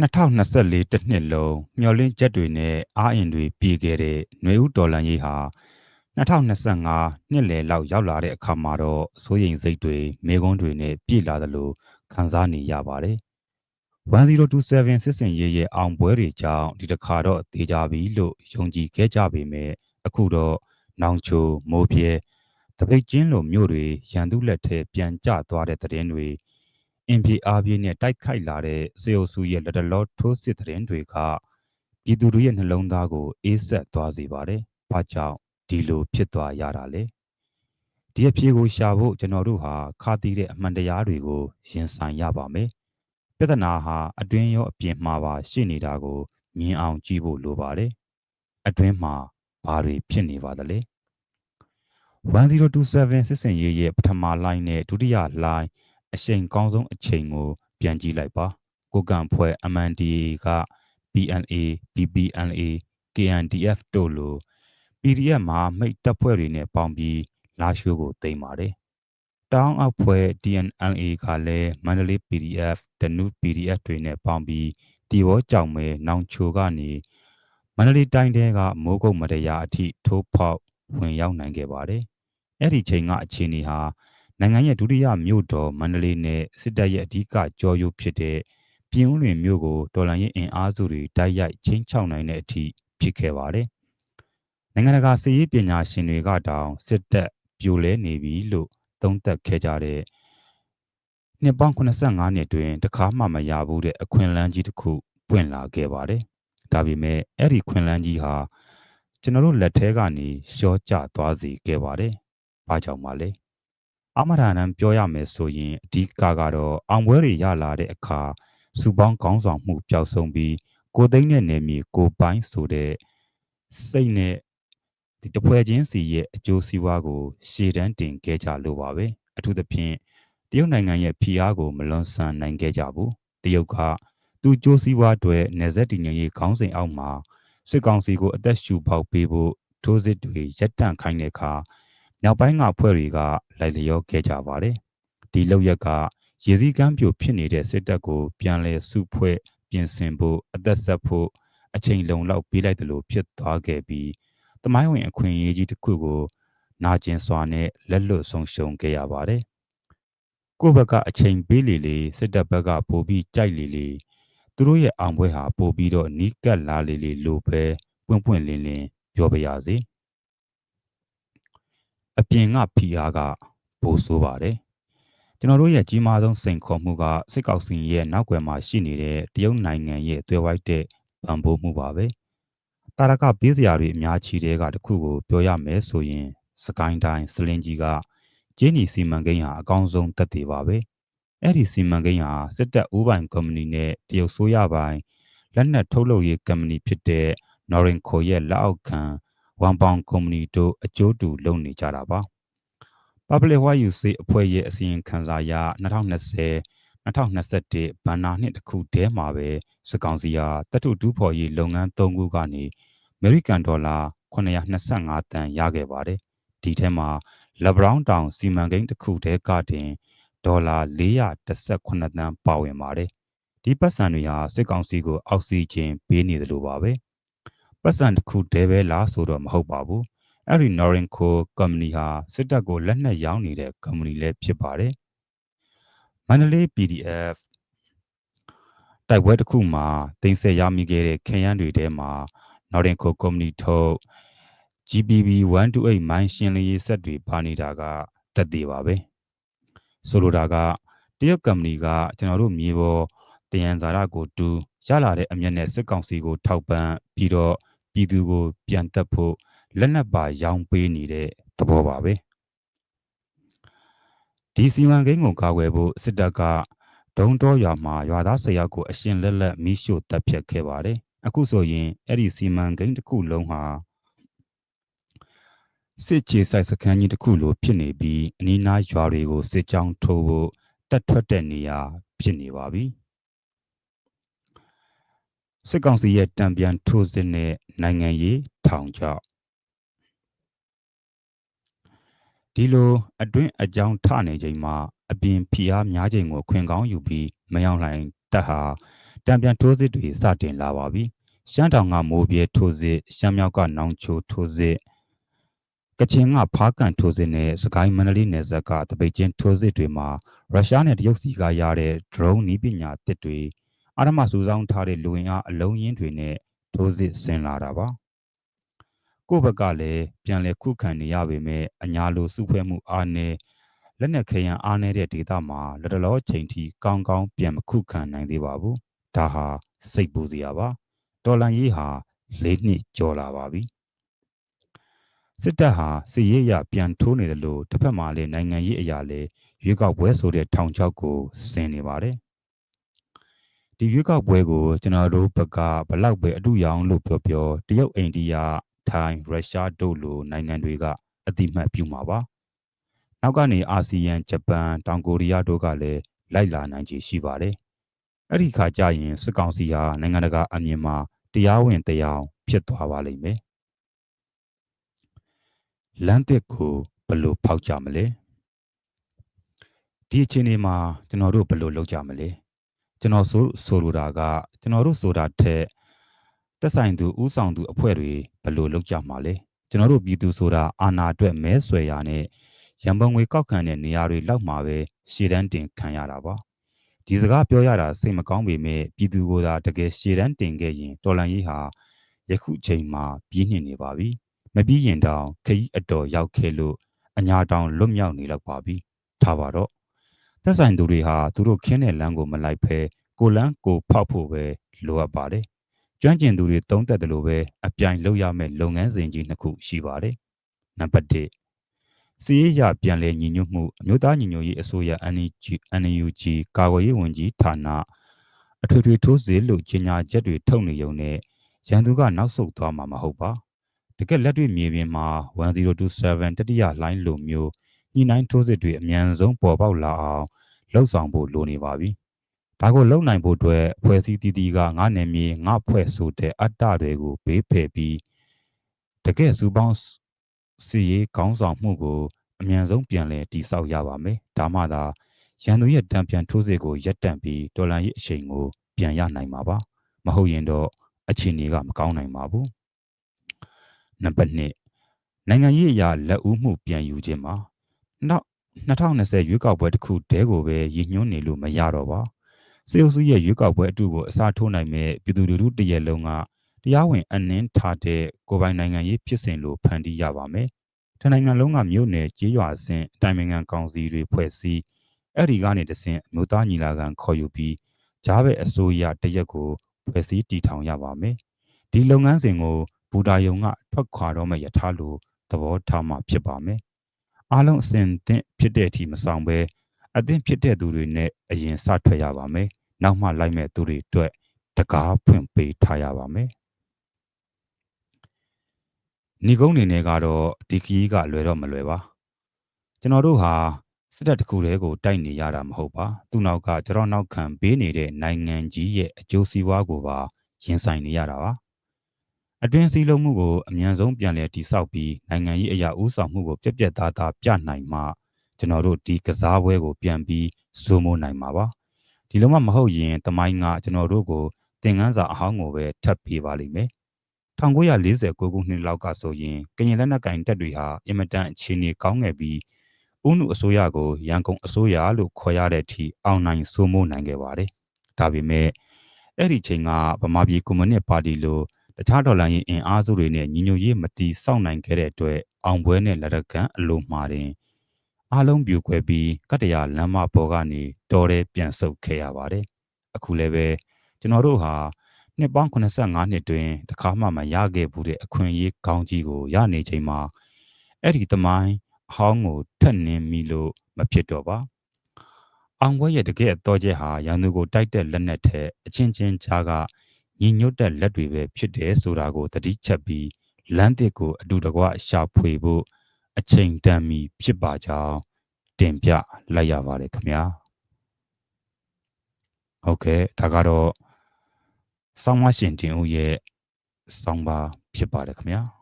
2024တစ်နှစ်လုံးမျော်လင့်ချက်တွေနဲ့အားအင်တွေပြည့်ခဲ့တဲ့ຫນွေဦးတော်လန်ရေးဟာ2025နှစ်လယ်လောက်ရောက်လာတဲ့အခါမှာတော့စိုးရိမ်စိတ်တွေမေကွန်းတွေနဲ့ပြည့်လာသလိုခံစားနေရပါတယ်။1027စစ်စင်ရေးရဲ့အောင်ပွဲတွေကြောင့်ဒီတစ်ခါတော့တေးကြပြီလို့ယုံကြည်ခဲ့ကြပေမဲ့အခုတော့နောင်ချိုမိုးပြဲတပိတ်ကျင်းလိုမြို့တွေရန်သူလက်ထဲပြန်ကျသွားတဲ့တဲ့င်းတွေ အင်ပြေအားပြေးနဲ့တိုက်ခိုက်လာတဲ့စေအုပ်စုရဲ့လက်တလောထိုးစစ်တဲ့င်းတွေကပြည်သူတို့ရဲ့နှလုံးသားကိုအေးဆက်သွားစေပါတယ်။ဘာကြောင့်ဒီလိုဖြစ်သွားရတာလဲ။ဒီအဖြေကိုရှာဖို့ကျွန်တော်တို့ဟာခါတီးတဲ့အမှန်တရားတွေကိုရင်ဆိုင်ရပါမယ်။ပြဿနာဟာအတွင်းရောအပြင်မှာပါရှိနေတာကိုမြင်အောင်ကြည့်ဖို့လိုပါတယ်။အတွင်းမှာဘာတွေဖြစ်နေပါသလဲ။1027စစ်စင်ရေးရဲ့ပထမလိုင်းနဲ့ဒုတိယလိုင်း အချိန်ကောင်းဆုံးအချိန်ကို ပြန်ကြည့်လိုက်ပါကိုကံဖွဲ့ MNDA က PNA PPNA KNDF တို့လို PDF မှာမိတ်တပ်ဖွဲ့တွေနဲ့ပေါင်းပြီးလာရှိုးကိုတင်ပါတယ်တောင်းအောက်ဖွဲ့ DNLA ကလည်းမန္တလေး PDF တနု PDF တွေနဲ့ပေါင်းပြီးတီဘောကြောင်မဲနောင်ချိုကနေမန္တလေးတိုင်းတဲကမိုးကုတ်မတရားအထိထိုးဖောက်ဝင်ရောက်နိုင်ခဲ့ပါတယ်အဲ့ဒီချိန်ကအခြေအနေဟာ နိုင်ငံရဲ့ဒုတိယမြို့တော်မန္တလေးနဲ့စစ်တပ်ရဲ့အဓိကကြောရုပ်ဖြစ်တဲ့ပြည်ဦးလွင်မြို့ကိုဒေါ်လာရင်းအင်အားစုတွေတိုက်ရိုက်ချင်းချောက်နိုင်တဲ့အထိဖြစ်ခဲ့ပါတယ်။နိုင်ငံတကာစစ်ရေးပညာရှင်တွေကတောင်စစ်တပ်ပြိုလဲနေပြီလို့သုံးသပ်ခဲ့ကြတဲ့နှစ်ပေါင်း85နှစ်တွင်တခါမှမရဘူးတဲ့အခွင့်အလမ်းကြီးတစ်ခုပွင့်လာခဲ့ပါတယ်။ဒါပေမဲ့အဲ့ဒီခွင့်လန်းကြီးဟာကျွန်တော်တို့လက်ထဲကနေရှော့ကျသွားစေခဲ့ပါတယ်။ဘာကြောင့်ပါလဲ။ အမထာနံပြောရမယ်ဆိုရင်အဓိကကတော့အောင်ပွဲတွေရလာတဲ့အခါစူပေါင်းခေါင်းဆောင်မှုပျောက်ဆုံးပြီးကိုသိန်းတဲ့နေမြေကိုပိုင်းဆိုတဲ့စိတ်နဲ့ဒီတပွဲချင်းစီရဲ့အကျိုးစီးပွားကို ရှေ့တန်းတင်ခဲ့ကြလို့ပါပဲအထူးသဖြင့်တရုတ်နိုင်ငံရဲ့ဖိအားကိုမလွန်ဆန်နိုင်ခဲ့ကြဘူးတရုတ်ကသူကျိုးစည်းပွားတွေနေဆက်တည်ငြိမ်ရေးခေါင်းစဉ်အောက်မှာစစ်ကောင်စီကိုအသက်ရှူပေါက်ပေးဖို့ထိုးစစ်တွေရပ်တန့်ခိုင်းတဲ့အခါ မြောက်ပိုင်းကဖွဲ့တွေကလိုက်လျောခဲ့ကြပါတယ်။ဒီလောက်ရက်ကရေစည်းကမ်းပြိုဖြစ်နေတဲ့စစ်တပ်ကိုပြန်လဲစုဖွဲ့ပြင်ဆင်ဖို့အသက်ဆက်ဖို့အချိန်လုံလောက်ပေးလိုက်တယ်လို့ဖြစ်သွားခဲ့ပြီးတမိုင်းဝင်အခွင့်အရေးကြီးတစ်ခုကိုနာကျင်စွာနဲ့လက်လွတ်ဆုံးရှုံးခဲ့ရပါတယ်။ကိုယ့်ဘက်ကအချိန်ပေးလေလေစစ်တပ်ဘက်ကပိုပြီးကြိုက်လေလေသူတို့ရဲ့အောင်ပွဲဟာပိုပြီးတော့နီးကပ်လာလေလေလို့ပဲပွင့်ပွင့်လင်းလင်းပြောပြရစီ။ အပြင်ကဖီအားကပိုဆိုးပါတယ်ကျွန်တော်တို့ရဲ့ကြီးမားဆုံးစိန်ခေါ်မှုကစစ်ကောက်စီရဲ့နောက်ွယ်မှာရှိနေတဲ့တရုတ်နိုင်ငံရဲ့တွဲဝိုက်တဲ့ဗန်ဖိုးမှုပါပဲတာရကပေးစရာတွေအများကြီးတဲ့ကတခုကိုပြောရမယ်ဆိုရင်စကိုင်းတိုင်းစလင်ကြီးကကျင်းနီစီမံကိန်းဟာအကောင်းဆုံးတက်သေးပါပဲအဲ့ဒီစီမံကိန်းဟာစစ်တပ်ဥပိုင်ကုမ္ပဏီနဲ့တရုတ်ဆိုရပိုင်းလက်နက်ထုတ်လုပ်ရေးကုမ္ပဏီဖြစ်တဲ့ Norinco ရဲ့လက်အောက်ခံ ဝန်ပေါင်ကုမ္ပဏီတို့အကျိုးတူလုပ်နေကြတာပါ Public What You Say အဖွဲ့ရဲ့အစီရင်ခံစာအရ2020 2021ဘဏ္ဍာနှစ်တစ်ခုတည်းမှာပဲစကောင်စီဟာတတုတူးဖော်ရေးလုပ်ငန်း၃ခုကနေအမေရိကန်ဒေါ်လာ925တန်ရခဲ့ပါတယ်ဒီထဲမှာလဘရောင်းတောင်စီမံကိန်းတစ်ခုတည်းကတင်ဒေါ်လာ418တန်ပါဝင်ပါတယ်ဒီပတ်စံတွေဟာစစ်ကောင်စီကိုအောက်ဆီဂျင်ပေးနေတယ်လို့ပါပဲ ပတ်စံတစ်ခုတည်းပဲလားဆိုတော့မဟုတ်ပါဘူးအဲ့ဒီ Norinco ကုမ္ပဏီဟာစစ်တပ်ကိုလက်နက်ရောင်းနေတဲ့ကုမ္ပဏီလည်းဖြစ်ပါတယ်မန္တလေး PDF တိုက်ပွဲတစ်ခုမှာတင်ဆက်ရမိခဲ့တဲ့ခရမ်းတွေထဲမှာ Norinco ကုမ္ပဏီထုတ် GBB 128မိုင်းရှင်လရေးဆက်တွေပါနေတာကတက်သေးပါပဲဆိုလိုတာကတရုတ်ကုမ္ပဏီကကျွန်တော်တို့မြေပေါ်တယံဇာရကိုတူရလာတဲ့အမျက်နဲ့စစ်ကောင်စီကိုထောက်ပံ့ပြီးတော့ ပြည်သူကို ပြန်တက်ဖို့လက်နက်ပါရောင်းပေးနေတဲ့သဘောပါပဲဒီစီမံကိန်းကိုကာကွယ်ဖို့စစ်တပ်ကဒုံတော်ရွာမှာရွာသား၁၀ယောက်ကိုအရှင်လက်လက်မိရှို့တပ်ဖြတ်ခဲ့ပါတယ်အခုဆိုရင်အဲ့ဒီစီမံကိန်းတစ်ခုလုံးဟာစစ်ချေဆိုင်စခန်းကြီးတစ်ခုလိုဖြစ်နေပြီးအနီးနားရွာတွေကိုစစ်ကြောင်းထိုးဖို့တက်ထွက်တဲ့နေရာဖြစ်နေပါပြီ စစ်ကောင်စီရဲ့တံပြန်ထိုးစစ်နဲ့နိုင်ငံရေးထောင်ချဒီလိုအတွင်းအကြောင်းထနေချိန်မှာအပြင်ဖိအားများချိန်ကို ခွင်ကောင်းယူပြီးမယောင်လှိုင်တပ်ဟာတံပြန်ထိုးစစ်တွေစတင်လာပါပြီရှမ်းတောင်ကမိုးပြဲထိုးစစ်ရှမ်းမြောက်ကနောင်ချိုထိုးစစ်ကချင်ကဖားကန်ထိုးစစ်နဲ့စကိုင်းမန္တလေးနယ်စပ်ကတပိတ်ချင်းထိုးစစ်တွေမှာရုရှားနဲ့တရုတ်စီကရတဲ့ drone နည်းပညာတစ်တွေ အာရမစူးစောင်းထားတဲ့လူဝင်အားအလုံးရင်းတွေနဲ့ထိုးစစ်ဆင်လာတာပါကိုယ့်ဘက်ကလည်းပြန်လဲခုခံနေရပေမဲ့အညာလိုစုဖွဲ့မှုအားနဲ့လက်နက်ခဲယံအားနေတဲ့ဒေသမှာလက်တလောချိန်ထိကောင်းကောင်းပြန်မခုခံနိုင်သေးပါဘူးဒါဟာစိတ်ပူစရာပါတော်လန်ရေးဟာ၄နှစ်ကျော်လာပါပြီစစ်တပ်ဟာစစ်ရေးအရပြန်ထိုးနေတယ်လို့တစ်ဖက်မှာလည်းနိုင်ငံရေးအရာလည်းရွေးကောက်ပွဲဆိုတဲ့ထောင်ချောက်ကိုဆင်နေပါတယ် ဒီရွေးကောက်ပွဲကိုကျွန်တော်တို့ဘက်ကဘလောက်ပဲအတူရောင်လို့ပြောပြောတရုတ်အိန္ဒိယထိုင်းရုရှားတို့လိုနိုင်ငံတွေကအတိမတ်ပြုမှာပါနောက်ကနေအာဆီယံဂျပန်တောင်ကိုရီးယားတို့ကလည်းလိုက်လာနိုင်ခြေရှိပါတယ်အဲ့ဒီခါကျရင်စစ်ကောင်စီဟာနိုင်ငံတကာအမြင်မှာတရားဝင်တရားဖြစ်သွားပါလိမ့်မယ်လမ်းတစ်ကိုဘယ်လိုဖောက်ကြမလဲဒီအချိန်ဒီမှာကျွန်တော်တို့ဘယ်လိုလုပ်ကြမလဲ ကျွန်တော်ဆိုဆိုလိုတာကကျွန်တော်တို့ဆိုတာထက်သက်ဆိုင်သူဥဆောင်သူအဖွဲ့တွေဘယ်လိုလုပ်ကြမှာလဲကျွန်တော်တို့ပြည်သူဆိုတာအာဏာအတွက်မဲဆွယ်ရနဲ့ရန်ပုံငွေကောက်ခံတဲ့နေရာတွေလောက်မှာပဲရှေ့တန်းတင်ခံရတာပါဒီစကားပြောရတာစိတ်မကောင်းပေမဲ့ပြည်သူကိုယ်သာတကယ်ရှေ့တန်းတင်ခဲ့ရင်တော်လန်ရေးဟာယခုချိန်မှာပြင်းနေနေပါပြီမပြီးရင်တောင်ခရီးအတော်ရောက်ခဲ့လို့အညာတောင်လွတ်မြောက်နေတော့ပါပြီထားပါတော့ သက်ဆိုင်သူတွေဟာသူတို့ခင်းတဲ့လမ်းကိုမလိုက်ဖဲကိုလန်းကိုဖောက်ဖို့ပဲလိုအပ်ပါတယ်ကျွမ်းကျင်သူတွေတုံးတက်တယ်လို့ပဲအပြိုင်လုပ်ရမယ့်လုပ်ငန်းစဉ်ကြီးနှစ်ခုရှိပါတယ်နံပါတ်1စီးရပြန်လဲညီညွတ်မှုအမျိုးသားညီညွတ်ရေးအစိုးရ NUG NUG ကာကွယ်ရေးဝန်ကြီးဌာနအထွေထွေထိုးစစ်လို့ကြေညာချက်တွေထုတ်နေုံနဲ့ရန်သူကနောက်ဆုတ်သွားမှာမဟုတ်ပါတကယ်လက်တွေ့မြေပြင်မှာ1027တတိယလိုင်းလိုမျိုး ညှိနှိုင်းထိုးစစ်တွေအမြန်ဆုံးပေါ်ပေါက်လာအောင်လှုပ်ဆောင်ဖို့လိုနေပါပြီဒါကိုလုံနိုင်ဖို့အတွက်ဖွဲ့စည်းတီးတီးကငါနယ်မြေငါဖွဲ့ဆိုတဲ့အတ္တတွေကိုဘေးဖယ်ပြီးတကယ်စုပေါင်းစီရေးခေါင်းဆောင်မှုကိုအမြန်ဆုံးပြန်လည်တိစောက်ရပါမယ်ဒါမှသာရန်သူရဲ့တံပြန်ထိုးစစ်ကိုရပ်တန့်ပြီးတော်လန်ရေးအချိန်ကိုပြန်ရနိုင်မှာပါမဟုတ်ရင်တော့အခြေအနေကမကောင်းနိုင်ပါဘူးနံပါတ်1နိုင်ငံရေးအရာလက်ဦးမှုပြန်ယူခြင်းမှာ နောက်2020ရွေးကောက်ပွဲတစ်ခုတည်းကိုပဲရည်ညွှန်းနေလို့မရတော့ပါစေအုပ်စုရဲ့ရွေးကောက်ပွဲအတူကိုအစားထိုးနိုင်မဲ့ပြည်သူလူထုတရက်လုံးကတရားဝင်အနှင်းထားတဲ့ကိုပိုင်နိုင်ငံရေးဖြစ်စဉ်လိုဖန်တီးရပါမယ်။တနိုင်ငံလုံးကမြို့နယ်ကြေးရွာအဆင့်အတိုင်းနိုင်ငံကောင်စီတွေဖွဲ့စည်းအဲ့ဒီကနေတဆင့်မြို့သားညီလာခံခေါ်ယူပြီးဂျားဘက်အစိုးရတရက်ကိုဖွဲ့စည်းတည်ထောင်ရပါမယ်။ဒီလုပ်ငန်းစဉ်ကိုဘူတာယုံကထွက်ခွာတော့မဲ့ယထာလိုသဘောထားမှဖြစ်ပါမယ်။ အားလုံးအစဉ်သင့်ဖြစ်တဲ့အထိမဆောင်ဘဲအသင့်ဖြစ်တဲ့သူတွေနဲ့အရင်စထွက်ရပါမယ်။နောက်မှလိုက်မဲ့သူတွေအတွက်တကားဖွင့်ပေးထားရပါမယ်။ဏီကုန်းနေနဲ့ကတော့ဒီခီးကလွယ်တော့မလွယ်ပါ။ကျွန်တော်တို့ဟာစစ်တပ်တစ်ခုတည်းကိုတိုက်နေရတာမဟုတ်ပါ။သူ့နောက်ကကျွန်တော်နောက်ခံဘေးနေတဲ့နိုင်ငံကြီးရဲ့အကျိုးစီးပွားကိုပါရင်ဆိုင်နေရတာပါ။ အတွင်းစည်းလုံးမှုကိုအမြန်ဆုံးပြန်လည်တည်ဆောက်ပြီးနိုင်ငံရေးအရာဥဆောင်မှုကိုပြက်ပြက်သားသားပြနိုင်မှကျွန်တော်တို့ဒီကစားပွဲကိုပြန်ပြီးဇိုးမိုးနိုင်မှာပါဒီလိုမှမဟုတ်ရင်တမိုင်းကကျွန်တော်တို့ကိုသင်ခန်းစာအဟောင်းကိုပဲထပ်ပေးပါလိမ့်မယ်1949ခုနှစ်လောက်ကဆိုရင်ကရင်လက်နက်ကင်တပ်တွေဟာအင်မတန်အခြေအနေကောင်းခဲ့ပြီးဥနုအစိုးရကိုရန်ကုန်အစိုးရလို့ခေါ်ရတဲ့အထိအောင်နိုင်စိုးမိုးနိုင်ခဲ့ပါတယ်ဒါပေမဲ့အဲ့ဒီချိန်ကဗမာပြည်ကွန်မြူနစ်ပါတီလို တခြားဒေါ်လာရင်းအင်အားစုတွေနဲ့ညီညွတ်ရေးမတီးစောင့်နိုင်ခဲ့တဲ့အတွက်အောင်ပွဲနဲ့လက်ရကန်အလိုမှာတင်အားလုံးပြိုကွဲပြီးကတ္တရာလမ်းမပေါ်ကနေတော်ရဲပြန်ဆုတ်ခဲ့ရပါတယ်။အခုလည်းပဲကျွန်တော်တို့ဟာနှစ်ပေါင်း85နှစ်တွင်တခါမှမရခဲ့ဘူးတဲ့အခွင့်အရေးကောင်းကြီးကိုရနေချိန်မှာအဲ့ဒီသမိုင်းအဟောင်းကိုထက်နင်းမိလို့မဖြစ်တော့ပါ။အောင်ဘွဲရဲ့တကယ်အတော်ကျက်ဟာရန်သူကိုတိုက်တဲ့လက်နက်ထဲအချင်းချင်းကြားက ညီညွတ်တဲ့လက်တွေပဲဖြစ်တယ်ဆိုတာကိုသတိချက်ပြီးလမ်းတစ်ကိုအတူတကွရှာဖွေဖို့အချိန်တန်မီဖြစ်ပါကြောင်းတင်ပြလိုက်ရပါတယ်ခင်ဗျာဟုတ်ကဲ့ဒါကတော့ဆောင်းမရှင်တင်ဦးရဲ့ဆောင်းပါဖြစ်ပါတယ်ခင်ဗျာ